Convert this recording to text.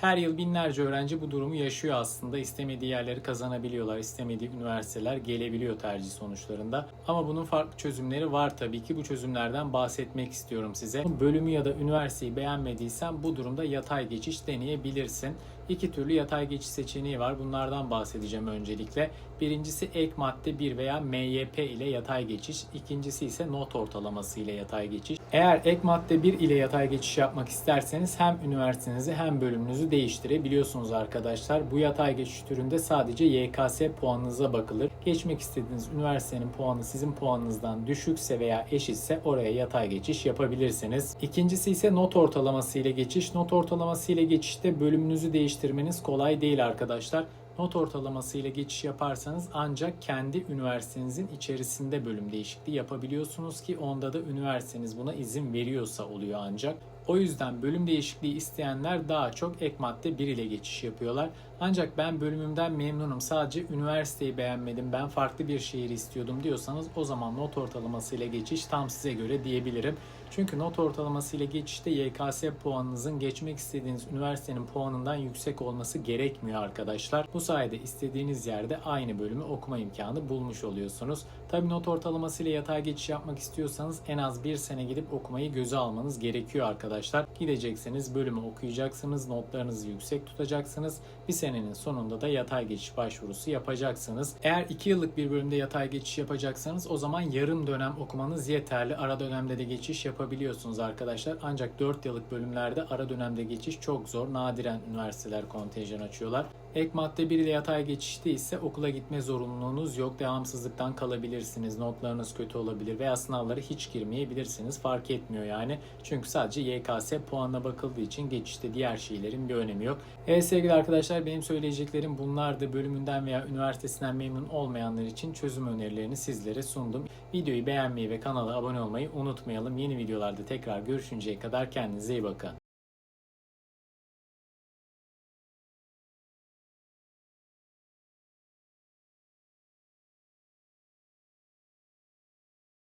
Her yıl binlerce öğrenci bu durumu yaşıyor aslında. İstemediği yerleri kazanabiliyorlar, istemediği üniversiteler gelebiliyor tercih sonuçlarında. Ama bunun farklı çözümleri var tabii ki. Bu çözümlerden bahsetmek istiyorum size. Bölümü ya da üniversiteyi beğenmediysen bu durumda yatay geçiş deneyebilirsin. İki türlü yatay geçiş seçeneği var. Bunlardan bahsedeceğim öncelikle. Birincisi ek madde 1 veya MYP ile yatay geçiş. İkincisi ise not ortalaması ile yatay geçiş. Eğer ek madde 1 ile yatay geçiş yapmak isterseniz hem üniversitenizi hem bölümünüzü değiştirebiliyorsunuz arkadaşlar. Bu yatay geçiş türünde sadece YKS puanınıza bakılır. Geçmek istediğiniz üniversitenin puanı sizin puanınızdan düşükse veya eşitse oraya yatay geçiş yapabilirsiniz. İkincisi ise not ortalaması ile geçiş. Not ortalaması ile geçişte bölümünüzü değiştirmeniz kolay değil arkadaşlar. Not ortalaması ile geçiş yaparsanız ancak kendi üniversitenizin içerisinde bölüm değişikliği yapabiliyorsunuz ki onda da üniversiteniz buna izin veriyorsa oluyor ancak. O yüzden bölüm değişikliği isteyenler daha çok ek madde 1 ile geçiş yapıyorlar. Ancak ben bölümümden memnunum. Sadece üniversiteyi beğenmedim. Ben farklı bir şehir istiyordum diyorsanız o zaman not ortalaması ile geçiş tam size göre diyebilirim. Çünkü not ortalaması ile geçişte YKS puanınızın geçmek istediğiniz üniversitenin puanından yüksek olması gerekmiyor arkadaşlar. Bu sayede istediğiniz yerde aynı bölümü okuma imkanı bulmuş oluyorsunuz. Tabi not ortalaması ile yatay geçiş yapmak istiyorsanız en az bir sene gidip okumayı göze almanız gerekiyor arkadaşlar. Gidecekseniz bölümü okuyacaksınız, notlarınızı yüksek tutacaksınız. Bir senenin sonunda da yatay geçiş başvurusu yapacaksınız. Eğer 2 yıllık bir bölümde yatay geçiş yapacaksanız o zaman yarım dönem okumanız yeterli. Ara dönemde de geçiş yapabiliyorsunuz arkadaşlar. Ancak 4 yıllık bölümlerde ara dönemde geçiş çok zor. Nadiren üniversiteler kontenjan açıyorlar. Ek madde 1 ile yatay geçişte ise okula gitme zorunluluğunuz yok. Devamsızlıktan kalabilirsiniz. Notlarınız kötü olabilir veya sınavlara hiç girmeyebilirsiniz. Fark etmiyor yani. Çünkü sadece YKS puanına bakıldığı için geçişte diğer şeylerin bir önemi yok. Evet sevgili arkadaşlar benim söyleyeceklerim bunlardı. Bölümünden veya üniversitesinden memnun olmayanlar için çözüm önerilerini sizlere sundum. Videoyu beğenmeyi ve kanala abone olmayı unutmayalım. Yeni videolarda tekrar görüşünceye kadar kendinize iyi bakın.